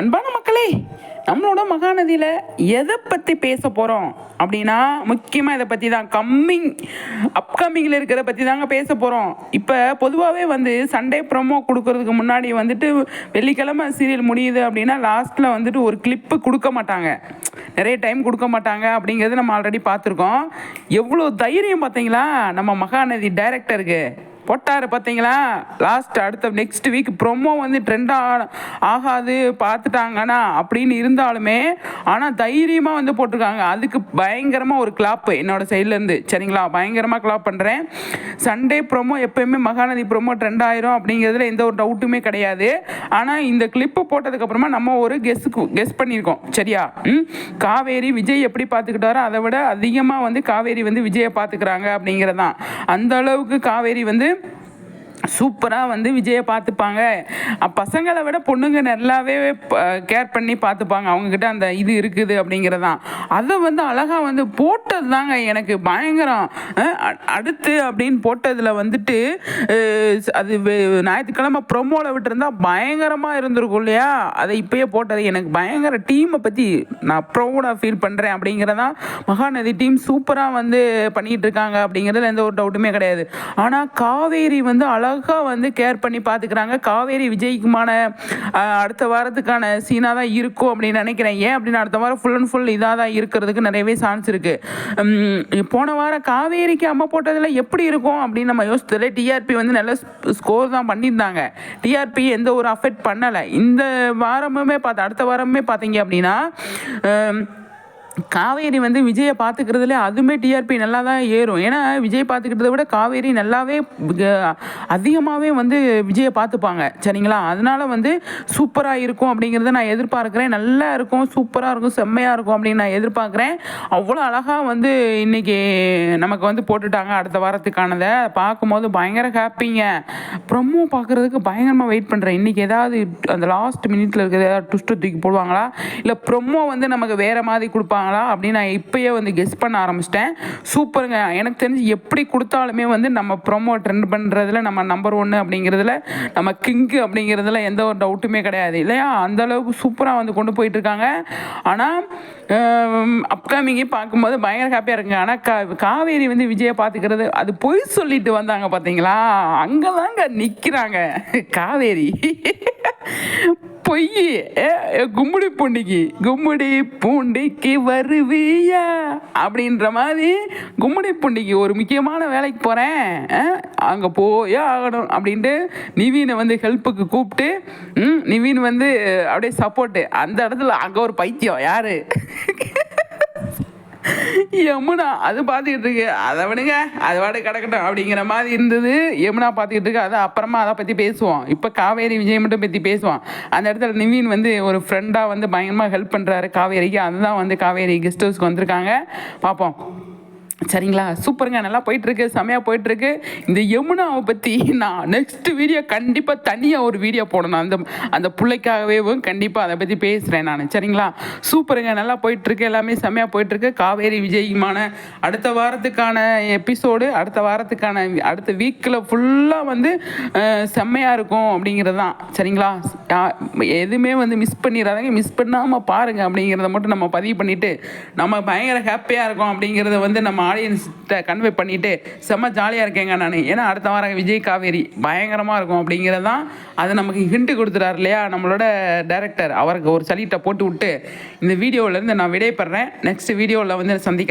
அன்பான மக்களே நம்மளோட மகாநதியில் எதை பற்றி பேச போகிறோம் அப்படின்னா முக்கியமாக இதை பற்றி தான் கம்மிங் அப்கமிங்கில் இருக்கிறத பற்றி தாங்க பேச போகிறோம் இப்போ பொதுவாகவே வந்து சண்டே ப்ரோமோ கொடுக்கறதுக்கு முன்னாடி வந்துட்டு வெள்ளிக்கிழமை சீரியல் முடியுது அப்படின்னா லாஸ்ட்டில் வந்துட்டு ஒரு கிளிப்பு கொடுக்க மாட்டாங்க. நிறைய டைம் கொடுக்க மாட்டாங்க அப்படிங்கிறது நம்ம ஆல்ரெடி பார்த்துருக்கோம். எவ்வளோ தைரியம் பார்த்தீங்களா? நம்ம மகாநதி டைரக்டருக்கு போட்டார் பார்த்தீங்களா லாஸ்ட் அடுத்த நெக்ஸ்ட் வீக் ப்ரொமோ வந்து ட்ரெண்ட் ஆகாது பார்த்துட்டாங்கன்னா அப்படின்னு இருந்தாலுமே ஆனால் தைரியமாக வந்து போட்டிருக்காங்க. அதுக்கு பயங்கரமாக ஒரு கிளாப்பு என்னோட சைட்லேருந்து சரிங்களா? பயங்கரமாக கிளாப் பண்ணுறேன் சண்டே ப்ரொமோ எப்பயுமே மகாநதி ப்ரொமோ ட்ரெண்ட் ஆயிரும் அப்படிங்கிறதுல எந்த ஒரு டவுட்டுமே கிடையாது. ஆனால் இந்த கிளிப்பு போட்டதுக்கப்புறமா நம்ம ஒரு கெஸ்ஸுக்கு கெஸ் பண்ணியிருக்கோம். சரியா? ம்? காவேரி விஜய் எப்படி பார்த்துக்கிட்டாரோ அதை விட அதிகமாக வந்து காவேரி வந்து விஜயை பார்த்துக்கிறாங்க அப்படிங்கிறதான் அந்த அளவுக்கு காவேரி வந்து சூப்பராக வந்து விஜயை பார்த்துப்பாங்க. பசங்களை விட பொண்ணுங்க நல்லாவே கேர் பண்ணி பார்த்துப்பாங்க. அவங்கக்கிட்ட அந்த இது இருக்குது அப்படிங்கிறதான். அதை வந்து அழகாக வந்து போட்டது தாங்க எனக்கு பயங்கரம். அடுத்து அப்படின்னு போட்டதில் வந்துட்டு அது ஞாயிற்றுக்கிழமை ப்ரொமோவில் விட்டுருந்தா பயங்கரமாக இருந்திருக்கும் இல்லையா? அதை இப்பயே போட்டது எனக்கு பயங்கர டீமை பற்றி நான் ப்ரௌடாக ஃபீல் பண்ணுறேன் அப்படிங்கிறதான் மகாநதி டீம் சூப்பராக வந்து பண்ணிகிட்டு இருக்காங்க அப்படிங்கிறதுல எந்த ஒரு டவுட்டுமே கிடையாது. ஆனால் காவேரி வந்து அழகாக வந்து கேர் பண்ணி பார்த்துக்கிறாங்க. காவேரி விஜய்க்குமான அடுத்த வாரத்துக்கான சீனாக தான் இருக்கும் அப்படின்னு நினைக்கிறேன். ஏன் அப்படின்னு அடுத்த வாரம் ஃபுல் அண்ட் ஃபுல் இதாக தான் இருக்கிறதுக்கு நிறையவே சான்ஸ் இருக்குது போன வாரம் காவேரிக்கு அம்மா போட்டதில் எப்படி இருக்கும் அப்படின்னு நம்ம யோசித்ததில்ல டிஆர்பி வந்து நல்ல ஸ்கோர் தான் பண்ணியிருந்தாங்க. டிஆர்பி எந்த ஒரு அஃபெக்ட் பண்ணலை. இந்த வாரமுமே பார்த்து அடுத்த வாரமுமே பார்த்தீங்க அப்படின்னா காவேரி வந்து விஜயை பார்த்துக்கிறதுல அதுவுமே டிஆர்பி நல்லா தான் ஏறும். ஏன்னா விஜய் பார்த்துக்கிறத விட காவேரி நல்லாவே அதிகமாகவே வந்து விஜயை பார்த்துப்பாங்க. சரிங்களா? அதனால வந்து சூப்பராக இருக்கும் அப்படிங்கிறத நான் எதிர்பார்க்குறேன். நல்லா இருக்கும் சூப்பராக இருக்கும் செம்மையாக இருக்கும் அப்படின்னு நான் எதிர்பார்க்குறேன். அவ்வளோ அழகாக வந்து இன்னைக்கு நமக்கு வந்து போட்டுட்டாங்க அடுத்த வாரத்துக்கானதை. பார்க்கும்போது பயங்கர ஹாப்பிங்க. ப்ரொமோ பார்க்குறதுக்கு பயங்கரமாக வெயிட் பண்ணுறேன் இன்றைக்கி ஏதாவது அந்த லாஸ்ட் மினிட்ல இருக்கிற ஏதாவது ட்விஸ்ட்டு தூக்கி போடுவாங்களா? இல்லை ப்ரொமோ வந்து நமக்கு வேறு மாதிரி கொடுப்பாங்க கொடுப்பாங்களா அப்படின்னு நான் இப்போயே வந்து கெஸ் பண்ண ஆரம்பிச்சிட்டேன். சூப்பருங்க. எனக்கு தெரிஞ்சு எப்படி கொடுத்தாலுமே வந்து நம்ம ப்ரொமோ ட்ரெண்ட் பண்ணுறதுல நம்ம நம்பர் ஒன்று அப்படிங்கிறதுல நம்ம கிங்கு அப்படிங்கிறதுல எந்த ஒரு டவுட்டுமே கிடையாது இல்லையா? அந்தளவுக்கு சூப்பராக வந்து கொண்டு போயிட்டுருக்காங்க. ஆனால் அப்கமிங்கே பார்க்கும்போது பயங்கர ஹாப்பியாக இருக்குங்க. ஆனால் கா காவேரி வந்து விஜயை பார்த்துக்கிறது அது பொய் சொல்லிட்டு வந்தாங்க பார்த்தீங்களா அங்கே தாங்க நிற்கிறாங்க காவேரி. பொய். ஏ, கும்முடி பூண்டிக்கு. கும்முடி பூண்டிக்கு வருவியா? அப்படின்ற மாதிரி கும்முடி பூண்டிக்கு ஒரு முக்கியமான வேலைக்கு போகிறேன் அங்கே போயே ஆகணும் அப்படின்ட்டு நிவீனை வந்து ஹெல்ப்புக்கு கூப்பிட்டு நிவீன் வந்து அப்படியே சப்போர்ட்டு அந்த இடத்துல அங்கே ஒரு பைத்தியம். யார்? யமுனா அது பார்த்துக்கிட்டு இருக்கு. அதை விடுங்க அது வாடு கிடக்கட்டும் அப்படிங்கிற மாதிரி இருந்தது. யமுனா பார்த்துக்கிட்டு இருக்கு. அதை அப்புறமா அதை பற்றி பேசுவோம். இப்போ காவேரி விஜய் மட்டும் பற்றி பேசுவோம். அந்த இடத்துல நிவீன் வந்து ஒரு ஃப்ரெண்டாக வந்து பயங்கரமாக ஹெல்ப் பண்ணுறாரு காவேரிக்கு. அதுதான் வந்து காவேரி கெஸ்ட் ஹவுஸ்க்கு வந்திருக்காங்க. பார்ப்போம் சரிங்களா? சூப்பருங்க நல்லா போயிட்டுருக்கு செமையாக போயிட்டுருக்கு. இந்த யமுனாவை பற்றி நான் நெக்ஸ்ட் வீடியோ கண்டிப்பாக தனியாக ஒரு வீடியோ போடணும். அந்த அந்த பிள்ளைக்காகவே கண்டிப்பாக அதை பற்றி பேசுகிறேன் நான். சரிங்களா? சூப்பருங்க நல்லா போயிட்டுருக்கு எல்லாமே செமையாக போயிட்டுருக்கு. காவேரி விஜயமான அடுத்த வாரத்துக்கான எபிசோடு அடுத்த வாரத்துக்கான அடுத்த வீக்கில் ஃபுல்லாக வந்து செம்மையாக இருக்கும் அப்படிங்கிறது தான். சரிங்களா? எதுவுமே வந்து மிஸ் பண்ணிடாதீங்க மிஸ் பண்ணாமல் பாருங்கள் அப்படிங்கிறத மட்டும் நம்ம பதிவு பண்ணிவிட்டு நம்ம பயங்கர ஹாப்பியாக இருக்கோம் அப்படிங்கிறத வந்து நம்ம ஆடியன்ஸ்கிட்ட கன்வே பண்ணிவிட்டு செம்ம ஜாலியாக இருக்கேங்க நான். ஏன்னா அடுத்த வாரம் விஜய் காவேரி பயங்கரமாக இருக்கும் அப்படிங்கிறது தான் அது நமக்கு ஹிண்ட்டு கொடுத்துட்டார் இல்லையா? நம்மளோட டேரக்டர் அவருக்கு ஒரு சலிட்டை போட்டு விட்டு இந்த வீடியோவிலேருந்து நான் விடைபெறேன். நெக்ஸ்ட் வீடியோவில் வந்து சந்திக்க